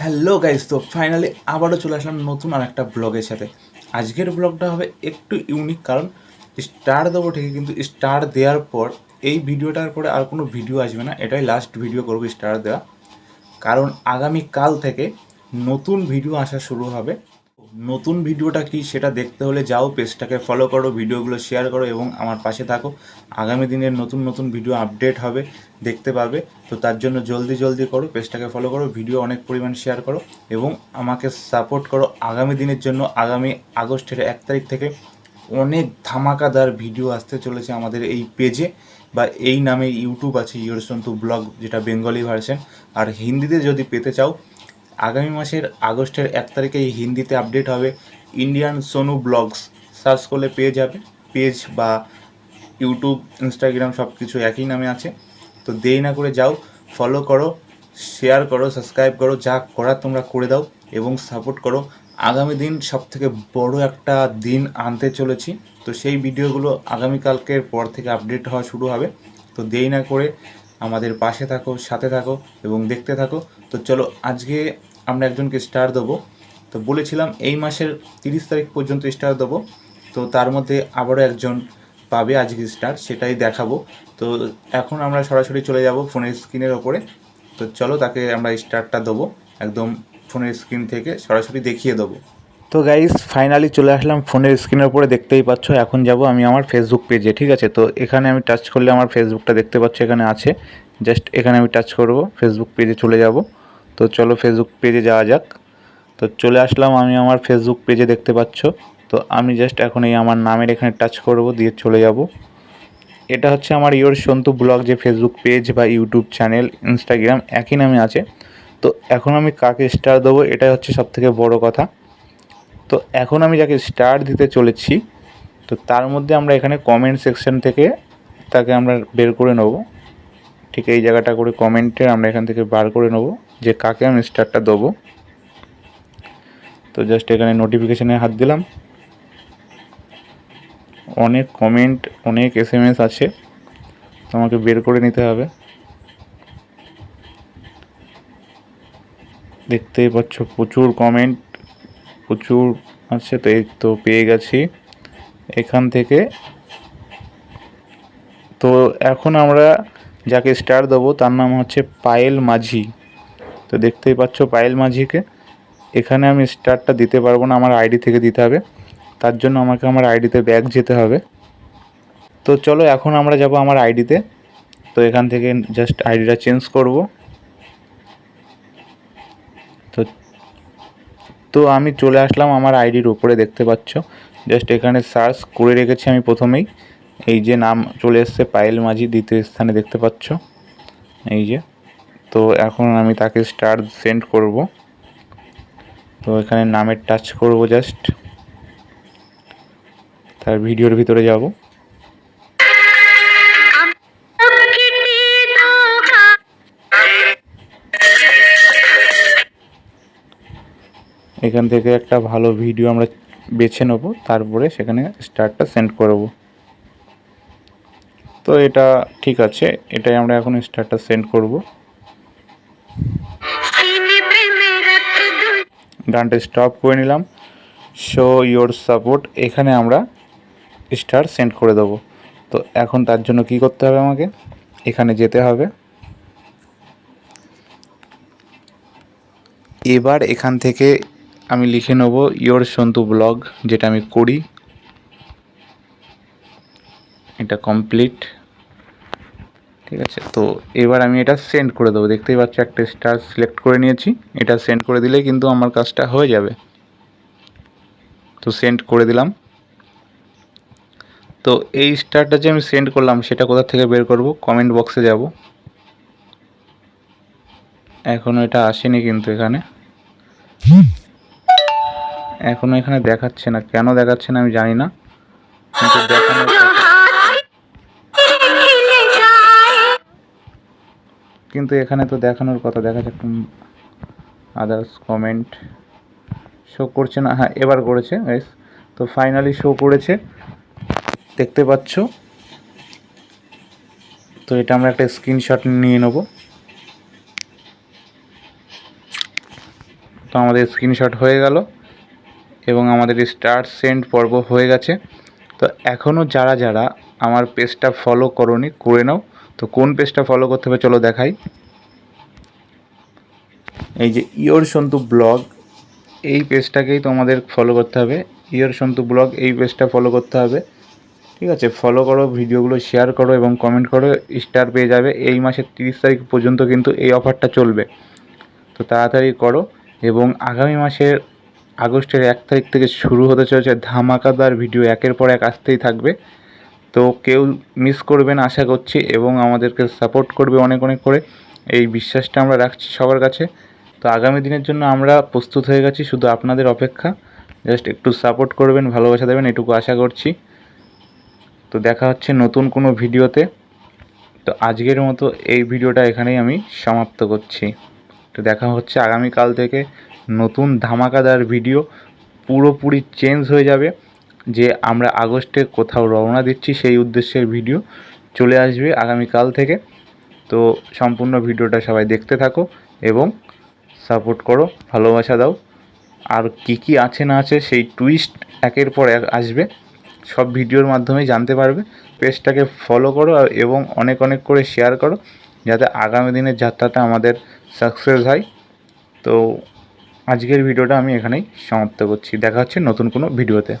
Hello guys তো finally আবারও চলে আসলাম নতুন আর একটা ব্লগের সাথে। আজকের ব্লগটা হবে একটু ইউনিক কারণ স্টার দেবো ঠিকই, কিন্তু স্টার দেওয়ার পর এই ভিডিওটার পরে আর কোনো ভিডিও আসবে না। এটাই লাস্ট ভিডিও করব স্টার দেওয়া। কারণ আগামী কাল থেকে নতুন ভিডিও আসা শুরু হবে। নতুন ভিডিওটা কি সেটা দেখতে হলে যাও, পেজটাকে ফলো করো, ভিডিওগুলো শেয়ার করো এবং আমার পাশে থাকো। আগামী দিনের নতুন নতুন ভিডিও আপডেট হবে, দেখতে পাবে। তো তার জন্য জলদি জলদি করো, পেজটাকে ফলো করো ভিডিও অনেক পরিমাণ শেয়ার করো এবং আমাকে সাপোর্ট করো আগামী দিনের জন্য। আগামী আগস্টের এক তারিখ থেকে অনেক ধামাকাদার ভিডিও আসতে চলেছে আমাদের এই পেজে বা এই নামে ইউটিউব আছে ইয়রসন্তু ব্লগ যেটা বেঙ্গলি ভার্সন আর হিন্দিতে যদি পেতে চাও আগামী মাসের আগস্টের এক তারিখে হিন্দিতে আপডেট হবে ইন্ডিয়ান সোনু ব্লগস সার্চ করলে পেয়ে যাবে। পেজ বা ইউটিউব ইনস্টাগ্রাম সব কিছু একই নামে আছে। তো দেরি না করে যাও ফলো করো শেয়ার করো সাবস্ক্রাইব করো, যা করার তোমরা করে দাও এবং সাপোর্ট করো। আগামী দিন সব থেকে বড় একটা দিন আনতে চলেছি। তো সেই ভিডিওগুলো আগামীকালকের পর থেকে আপডেট হওয়া শুরু হবে। তো দেরি না করে আমাদের পাশে থাকো, সাথে থাকো এবং দেখতে থাকো। তো চলো, আজকে আমরা একজনকে স্টার দেবো। তো বলেছিলাম এই মাসের তিরিশ তারিখ পর্যন্ত স্টার দেবো। তো তার মধ্যে আবারও একজন পাবে আজকে স্টার সেটাই দেখাবো। তো এখন আমরা সরাসরি চলে যাব ফোনের স্ক্রিনের ওপরে। তো চলো, তাকে আমরা স্টারটা দেবো। একদম ফোনের স্ক্রিন থেকে সরাসরি দেখিয়ে দেবো। তো গাইস ফাইনালি চলে আসলাম ফোনের স্ক্রিনের উপরে, দেখতেই পাচ্ছ, এখন যাব আমি আমার ফেসবুক পেজে ঠিক আছে? তো এখানে আমি টাচ করলে আমার ফেসবুকটা দেখতে পাচ্ছ, এখানে আছে। জাস্ট এখানে আমি টাচ করব ফেসবুক পেজে চলে যাব। তো চলো ফেসবুক পেজে যাওয়া যাক। তো চলে আসলাম আমি আমার ফেসবুক পেজে দেখতে পাচ্ছ। তো আমি জাস্ট এখন এই আমার নামের এখানে টাচ করব, দিয়ে চলে যাব। এটা হচ্ছে আমার ইয়োর সন্তু ব্লগ যে ফেসবুক পেজ বা ইউটিউব চ্যানেল ইনস্টাগ্রাম একই নামে আছে। তো এখন আমি কাকে স্টার দেবো, এটাই হচ্ছে সবথেকে বড় কথা। তো এখন আমি যাকে স্টার দিতে চলেছি, তো তার মধ্যে আমরা এখানে কমেন্ট সেকশন থেকে তাকে আমরা বের করে নেব। ঠিক এই জায়গাটা করে কমেন্টে আমরা এখান থেকে বার করে নেব যে কাকে আমি স্টারটা দেবো। তো জাস্ট এখানে নোটিফিকেশানে হাত দিলাম। অনেক কমেন্ট অনেক এস এম এস আছে। তোমাকে বের করে নিতে হবে। দেখতেই পাচ্ছ প্রচুর কমেন্ট প্রচুর আছে, তো এই তো পেয়ে গেছি। এখান থেকে তো এখন আমরা যাকে স্টার দেবো, তার নাম হচ্ছে পায়েল মাঝি। তো দেখতেই পাচ্ছ পায়েল মাঝিকে। এখানে আমি স্টারটা দিতে পারব না, আমার আইডি থেকে দিতে হবে। তার জন্য আমাকে আমার আইডিতে ব্যাগ যেতে হবে। তো চলো, এখন আমরা যাব আমার আইডিতে তো। এখান থেকে জাস্ট আইডিটা চেঞ্জ করব। তো আমি চলে আসলাম আমার আইডির উপরে, দেখতে পাচ্ছ? জাস্ট এখানে সার্চ করে রেখেছি আমি প্রথমেই। এই যে নাম চলে এসছে, পায়েল মাঝি, দ্বিতীয় স্থানে দেখতে পাচ্ছ? এই যে। তো এখন আমি তাকে স্টার সেন্ড করব। তো এখানে নামের টাচ করব জাস্ট তার ভিডিওর ভিতরে যাব। এখান থেকে একটা ভালো ভিডিও আমরা বেছে নেব, তারপরে সেখানে স্টারটা সেন্ড করব। তো এটা ঠিক আছে, এটাই আমরা এখন স্টারটা সেন্ড করব। গানটা স্টপ করে নিলাম। শো ইয়োর সাপোর্ট এখানে আমরা স্টার সেন্ড করে দেবো। তো এখন তার জন্য কি করতে হবে আমাকে? এখানে যেতে হবে। এবার এখান থেকে আমি লিখে নেব ইয়োর সন্তু ব্লগ, যেটা আমি করি। এটা কমপ্লিট। ঠিক আছে, তো এবার আমি এটা সেন্ড করে দেবো। দেখতেই পাচ্ছ, একটা স্টার সিলেক্ট করে নিয়েছি। এটা সেন্ড করে দিলে কিন্তু আমার কাজটা হয়ে যাবে। তো সেন্ড করে দিলাম। তো এই স্টারটা যে আমি সেন্ড করলাম, সেটা কোথা থেকে বের করব? কমেন্ট বক্সে যাব। এখনও এটা আসেনি কিন্তু এখানে। এখনও এখানে দেখাচ্ছে না। কেন দেখাচ্ছে না আমি জানি না। কিন্তু দেখানোর কিন্তু এখানে তো দেখানোর কথা দেখা যাক আদার্স কমেন্ট শো করছে না। হ্যাঁ এবার করেছে তো ফাইনালি শো করেছে। দেখতে পাচ্ছ? তো এটা আমরা একটা স্ক্রিনশট নিয়ে নেব। তো আমাদের স্ক্রিনশট হয়ে গেল। এবং আমাদের স্টার সেন্ড পর্ব হয়ে গেছে। তো এখনও যারা যারা আমার পেজটা ফলো করনি, করে নাও। তো কোন পেজটা ফলো করতে হবে চলো দেখাই। এই যে ইয়োর সন্তু ব্লগ, এই পেজটাকেই তোমাদের ফলো করতে হবে। ইয়োর সন্তু ব্লগ, এই পেজটা ফলো করতে হবে। ঠিক আছে ফলো করো, ভিডিওগুলো শেয়ার করো এবং কমেন্ট করো স্টার পেয়ে যাবে। এই মাসের তিরিশ তারিখ পর্যন্ত কিন্তু এই অফারটা চলবে। তো তাড়াতাড়ি করো এবং আগামী মাসের আগস্টের এক তারিখ থেকে শুরু হতে চলেছে ধামাকাদার ভিডিও, একের পর এক আসতেই থাকবে। তো কেউ মিস করবেন আশা করছি এবং আমাদেরকে সাপোর্ট করবে অনেক অনেক করে। এই বিশ্বাসটা আমরা রাখছি সবার কাছে। তো আগামী দিনের জন্য আমরা প্রস্তুত হয়ে গেছি, শুধু আপনাদের অপেক্ষা। জাস্ট একটু সাপোর্ট করবেন, ভালোবাসা দেবেন, এটুকু আশা করছি। তো দেখা হচ্ছে নতুন কোনো ভিডিওতে। তো আজকের মতো এই ভিডিওটা এখানেই আমি সমাপ্ত করছি। তো দেখা হচ্ছে আগামীকাল থেকে। নতুন ধামাকাদার ভিডিও পুরোপুরি চেঞ্জ হয়ে যাবে, যে আমরা আগস্টে কোথাও রওনা দিচ্ছি সেই উদ্দেশ্যের ভিডিও চলে আসবে আগামীকাল থেকে। তো সম্পূর্ণ ভিডিওটা সবাই দেখতে থাকো এবং সাপোর্ট করো, ভালোবাসা দাও। আর কি কি আছে না আছে সেই টুইস্ট একের পর এক আসবে। সব ভিডিওর মাধ্যমে জানতে পারবে। পেজটাকে ফলো করো এবং অনেক অনেক করে শেয়ার করো, যাতে আগামী দিনের যাত্রাটা আমাদের সাকসেস হয়। তো আজকের ভিডিওটা আমি এখানেই সমাপ্ত করছি। দেখা হচ্ছে নতুন কোনো ভিডিওতে।